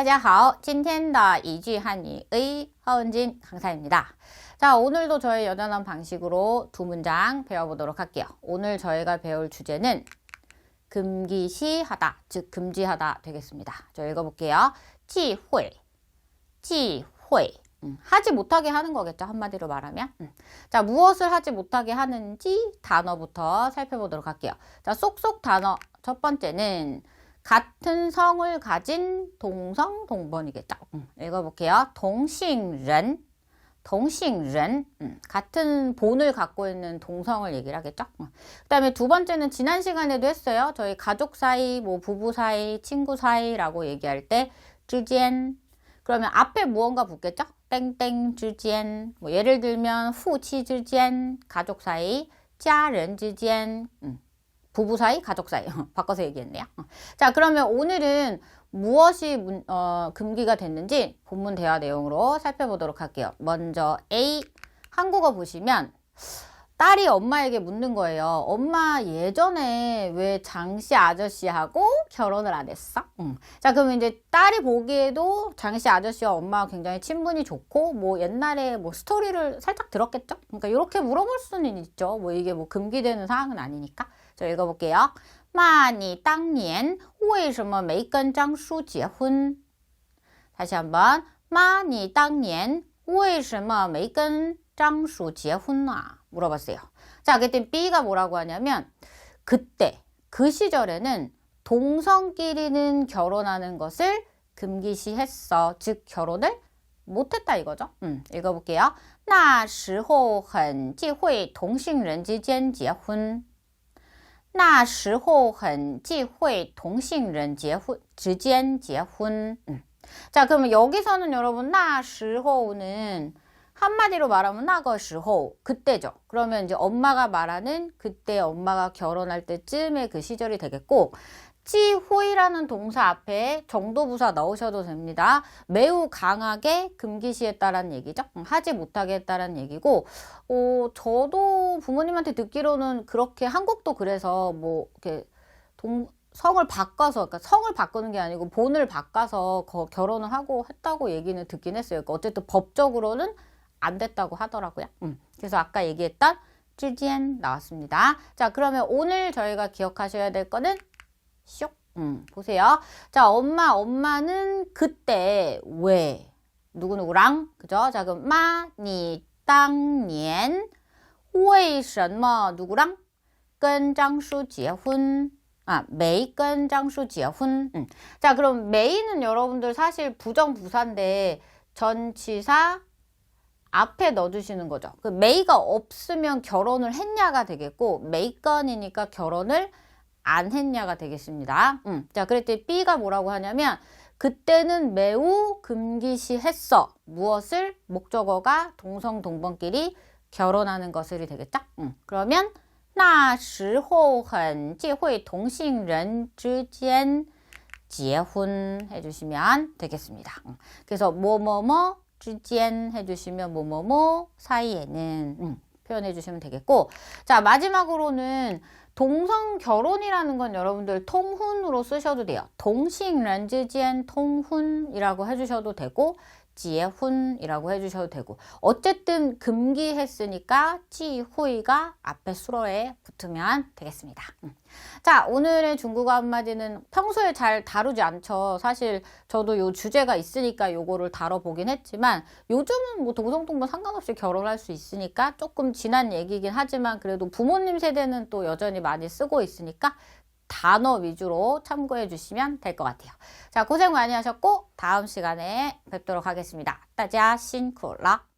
大家好，今天的一句汉语의 허은진 강사입니다. 자, 오늘도 저의 여전한 방식으로 두 문장 배워보도록 할게요. 오늘 저희가 배울 주제는 금기시하다, 즉 금지하다 되겠습니다. 저 읽어볼게요. 忌讳, 忌讳. 음, 하지 못하게 하는 거겠죠. 한마디로 말하면. 음. 자, 무엇을 하지 못하게 하는지 단어부터 살펴보도록 할게요. 자, 쏙쏙 단어. 첫 번째는 같은 성을 가진 동성 동번이겠죠. 음, 읽어볼게요. 동싱ren, 동싱ren, 음, 같은 본을 갖고 있는 동성을 얘기를 하겠죠. 음. 그다음에 두 번째는 지난 시간에도 했어요. 저희 가족 사이, 뭐 부부 사이, 친구 사이라고 얘기할 때之间 그러면 앞에 무언가 붙겠죠? 땡땡 之间 뭐 예를 들면 후치 之间 가족 사이, 家人 之间 음. 부부 사이, 가족 사이. 바꿔서 얘기했네요. 자, 그러면 오늘은 무엇이 문, 어, 금기가 됐는지 본문 대화 내용으로 살펴보도록 할게요. 먼저 A 한국어 보시면 딸이 엄마에게 묻는 거예요. 엄마 예전에 왜 장씨 아저씨하고 결혼을 안 했어? 응. 자, 그러면 이제 딸이 보기에도 장씨 아저씨와 엄마가 굉장히 친분이 좋고 뭐 옛날에 뭐 스토리를 살짝 들었겠죠? 그러니까 이렇게 물어볼 수는 있죠. 뭐 이게 뭐 금기되는 사항은 아니니까. 저 읽어볼게요. 妈,你当年为什么没跟张叔结婚? 다시 한번. 妈,你当年为什么没跟张叔结婚啊? 물어봤어요. 자, 그때 B가 뭐라고 하냐면 그때 그 시절에는 동성끼리는 결혼하는 것을 금기시했어. 즉 결혼을 못했다 이거죠. 음, 읽어볼게요. 那时候很忌讳同性人之间结婚. 那时候很忌讳同性人结婚之间结婚. 음. 자, 그러면 여기서는 여러분 나时候는 한마디로 말하면 나거时候 그때죠. 그러면 이제 엄마가 말하는 그때 엄마가 결혼할 때쯤의 그 시절이 되겠고 찌호이라는 동사 앞에 정도부사 넣으셔도 됩니다. 매우 강하게 금기시했다라는 얘기죠. 하지 못하게 했다라는 얘기고, 어, 저도 부모님한테 듣기로는 그렇게 한국도 그래서 뭐 이렇게 동 성을 바꿔서, 그러니까 성을 바꾸는 게 아니고 본을 바꿔서 거, 결혼을 하고 했다고 얘기는 듣긴 했어요. 그러니까 어쨌든 법적으로는 안 됐다고 하더라고요. 음. 그래서 아까 얘기했던 쯔지엔 나왔습니다. 자, 그러면 오늘 저희가 기억하셔야 될 거는 쇽. 음, 보세요. 자, 엄마, 엄마는 그때 왜 누구누구랑 그죠? 자, 그럼 마, 니, 当年为什么 누구랑 跟张叔结婚 아, 没跟张叔结婚 음. 자, 그럼 메이는 여러분들 사실 부정부사인데 전치사 앞에 넣어주시는 거죠. 그 메이가 없으면 결혼을 했냐가 되겠고 메이건이니까 결혼을 안 했냐가 되겠습니다. 음. 자, 그랬더니 B가 뭐라고 하냐면 그때는 매우 금기시했어. 무엇을? 목적어가 동성 동번끼리 결혼하는 것을이 되겠죠? 음. 그러면 那时候很忌讳同性人之间结婚 해주시면 되겠습니다. 음. 그래서 뭐뭐뭐 之间 해주시면 뭐뭐뭐 사이에는 음. 표현해 주시면 되겠고 자 마지막으로는 동성 결혼이라는 건 여러분들 통훈으로 쓰셔도 돼요. 동식란지지엔 통훈이라고 해주셔도 되고 지훈이라고 해주셔도 되고 어쨌든 금기했으니까 지후이가 앞에 수로에 붙으면 되겠습니다. 음. 자 오늘의 중국어 한마디는 평소에 잘 다루지 않죠. 사실 저도 요 주제가 있으니까 요거를 다뤄보긴 했지만 요즘은 뭐 동성동본 상관없이 결혼할 수 있으니까 조금 지난 얘기긴 하지만 그래도 부모님 세대는 또 여전히 많이 쓰고 있으니까 단어 위주로 참고해 주시면 될 것 같아요. 자, 고생 많이 하셨고 다음 시간에 뵙도록 하겠습니다. 따자 신쿠라